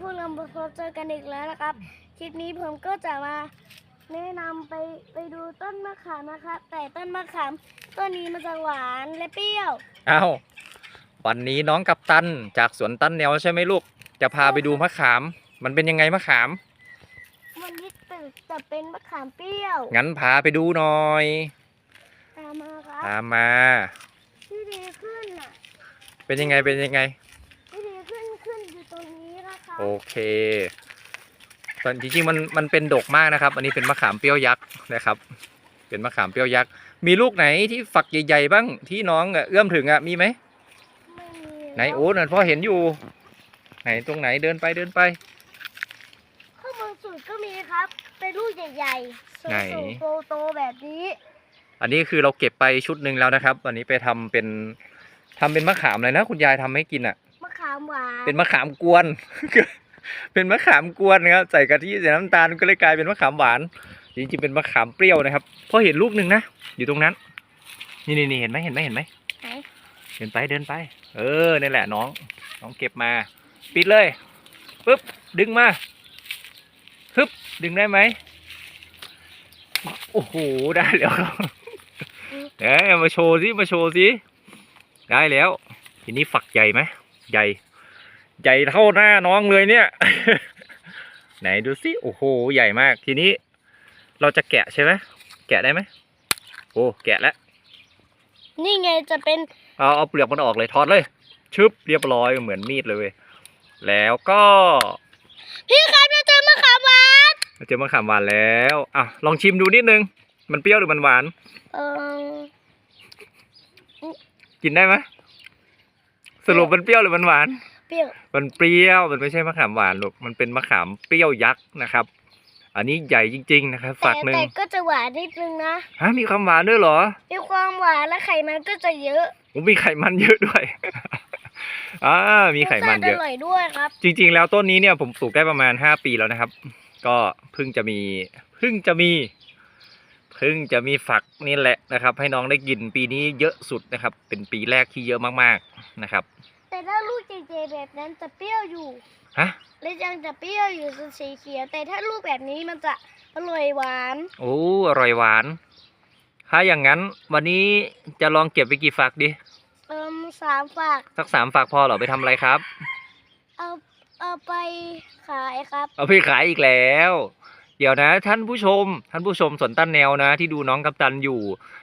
พวกเราพบเจอกันอีกแล้วนะครับ คลิปนี้ผมก็จะมาแนะนำไปไปดูต้นมะขามนะครับ แต่ต้นมะขามต้นนี้มันจะหวานและเปรี้ยวอ้าววันนี้น้องกัปตันจากสวนตั้นแนวใช่ไหมลูก จะพาไปดูมะขาม มันเป็นยังไงมะขาม วันนี้ตึกจะเป็นมะขามเปรี้ยว งั้นพาไปดูหน่อย ตามมาครับตามมา ที่ดีขึ้นอะ เป็นยังไงเป็นยังไง ที่ดีขึ้นขึ้นอยู่ตรงนี้นะครับ โอเคตอนจริงๆมันมันเป็นดกมากนะครับ อันนี้เป็นมะขามเปรี้ยวยักษ์นะครับ เป็นมะขามเปรี้ยวยักษ์มีลูกไหนที่ฝักใหญ่ๆบ้างที่น้องอะเอื้อมถึงอะมีไหมไม่มีไหนโอ้นั่นพ่อเห็นอยู่ ไหนตรงไหนเดินไปเดินไปข้างบนสุดก็มีครับ เป็นลูกใหญ่ๆสูไหนงๆโตๆแบบนี้ อันนี้คือเราเก็บไปชุดหนึ่งแล้วนะครับวันนี้ไปทำเป็นทำเป็นมะขามเลยนะ คุณยายทำให้กินอะมะขามหวานเป็นมะขามกวน เป็นมะขามกวนนะครับใส่กะทิใส่น้ำตาลก็เลยกลายเป็นมะขามหวานจริงๆเป็นมะขามเปรี้ยวนะครับพอเห็นลูกหนึ่งนะอยู่ตรงนั้น นี่นี่นี่เห็นไหมเห็นไหมเห็นไหมไหนเดินไปเดินไป เออนี่แหละน้อง น้องเก็บมา ปิดเลยปึ๊บดึงมาฮึบดึงได้ไหมโอ้โหได้แล้วครับเอ้ยมาโชว์สิมาโชว์สิได้แล้ว ทีนี้ฝักใหญ่ไหม ใหญ่ ใหญ่เท่าหน้าน้องเลยเนี่ย ไหนดูสิโอ้โห ใหญ่มากทีนี้ เราจะแกะใช่ไหมแกะได้ไหมโอ้แกะแล้วนี่ไงจะเป็นเอาเอาเปลือกมันออกเลยถอดเลย ชึบเรียบร้อยเหมือนมีดเลยเว้ยแล้วก็ พี่ครับเราเจอมะขามหวานเจอมะขามหวานแล้วอะลองชิมดูนิดนึง มันเปรี้ยวหรือมันหวาน เออกินได้ไหม สรุปมันเปรี้ยวหรือมันหวาน เปรี้ยว มันเปรี้ยวมันไม่ใช่มะขามหวานลูกมันเป็นมะขามเปรี้ยวยักษ์นะครับ อันนี้ใหญ่จริง ๆ นะครับแต่ฝักหนึ่งแต่ก็จะหวานนิดนึงนะฮะมีความหวานด้วยเหรอมีความหวานและไขมันก็จะเยอะผมมีไขมันเยอะด้วย อ่ามีไขมันเยอะ รสชาติอร่อยด้วยครับ จริง ๆ แล้วต้นนี้เนี่ยผมปลูกได้ประมาณห้าปีแล้วนะครับ ก็เพิ่งจะมีเพิ่งจะมี เพิ่งจะมีฝักนี่แหละนะครับ ให้น้องได้กินปีนี้เยอะสุดนะครับ เป็นปีแรกที่เยอะมากๆนะครับ แต่ถ้าลูกเจๆแบบนั้นจะเปรี้ยวอยู่ฮะและยังจะเปรี้ยวอยู่สีเขียวแต่ถ้าลูกแบบนี้มันจะอร่อยหวานโอ้อร่อยหวาน ถ้าอย่างนั้นวันนี้จะลองเก็บไปกี่ฝักดีเอิมสามฝากสักสามฝักพอเหรอไปทำอะไรครับ เอาเอาไปขายครับ เอาไปขายอีกแล้ว เดี๋ยวนะ ท่านผู้ชม ท่านผู้ชมสวนต้นแนวนะ ที่ดูน้องกัปตันอยู่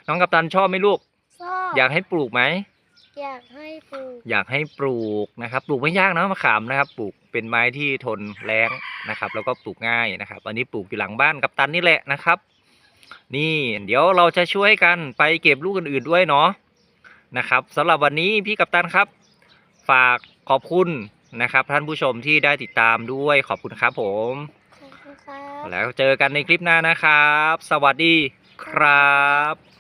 น้องกัปตันชอบไหมลูก ชอบอยากให้ปลูกไหม อยากให้ปลูก อยากให้ปลูกนะครับ ปลูกไม่ยากนะมะขามนะครับ ปลูกเป็นไม้ที่ทนแรงนะครับ แล้วก็ปลูกง่ายนะครับ อันนี้ปลูกอยู่หลังบ้านกับตันนี่แหละนะครับ นี่เดี๋ยวเราจะช่วยกันไปเก็บลูกอื่นๆด้วยเนาะนะครับสำหรับวันนี้พี่กัปตันครับ ฝากขอบคุณนะครับ ท่านผู้ชมที่ได้ติดตามด้วยขอบคุณครับผมขอบคุณครับ แล้วเจอกันในคลิปหน้านะครับ สวัสดีครับ